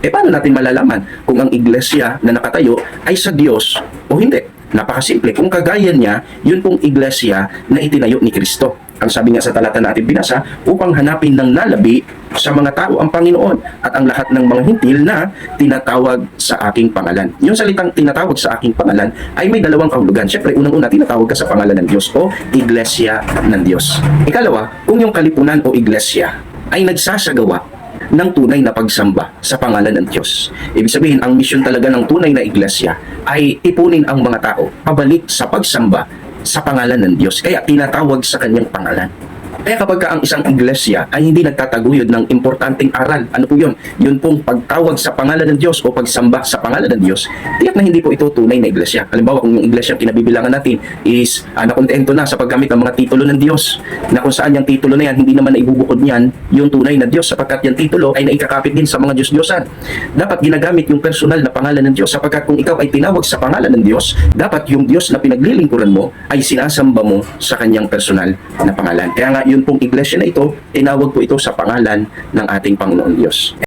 Eh paano natin malalaman kung ang iglesia na nakatayo ay sa Diyos o hindi? Napakasimple. Kung kagaya niya, yun pong iglesia na itinayo ni Kristo. Ang sabi nga sa talata natin binasa, upang hanapin ng lalabi sa mga tao ang Panginoon at ang lahat ng mga hintil na tinatawag sa aking pangalan. Yung salitang tinatawag sa aking pangalan ay may dalawang kahulugan. Siyempre, unang-una, tinatawag ka sa pangalan ng Diyos o iglesia ng Diyos. Ikalawa, kung yung kalipunan o iglesia ay nagsasagawa ng tunay na pagsamba sa pangalan ng Diyos. Ibig sabihin, ang misyon talaga ng tunay na iglesia ay ipunin ang mga tao pabalik sa pagsamba sa pangalan ng Diyos. Kaya tinatawag sa kanyang pangalan. Kaya kapag ka ang isang iglesia ay hindi nagtataguyod ng importanteng aral, ano po yun? Yun pong pagtawag sa pangalan ng Diyos o pagsamba sa pangalan ng Diyos, tiyak na hindi po ito tunay na iglesia. Halimbawa, kung yung iglesia ang kinabibilangan natin is uh, nakontento na sa paggamit ng mga titulo ng Diyos, na kung saan yung titulo na yan, hindi naman naibubukod niyan yung tunay na Diyos sapagkat yung titulo ay naikakapit din sa mga Diyos-Diyosan. Dapat ginagamit yung personal na pangalan ng Diyos sapagkat kung ikaw ay tinawag sa pangalan ng Diyos, dapat yung Diyos na pinaglilingkuran mo ay sinasamba mo sa kanyang personal na pangalan. Kaya nga yun pong iglesia na ito, tinawag po ito sa pangalan ng ating Panginoon Diyos.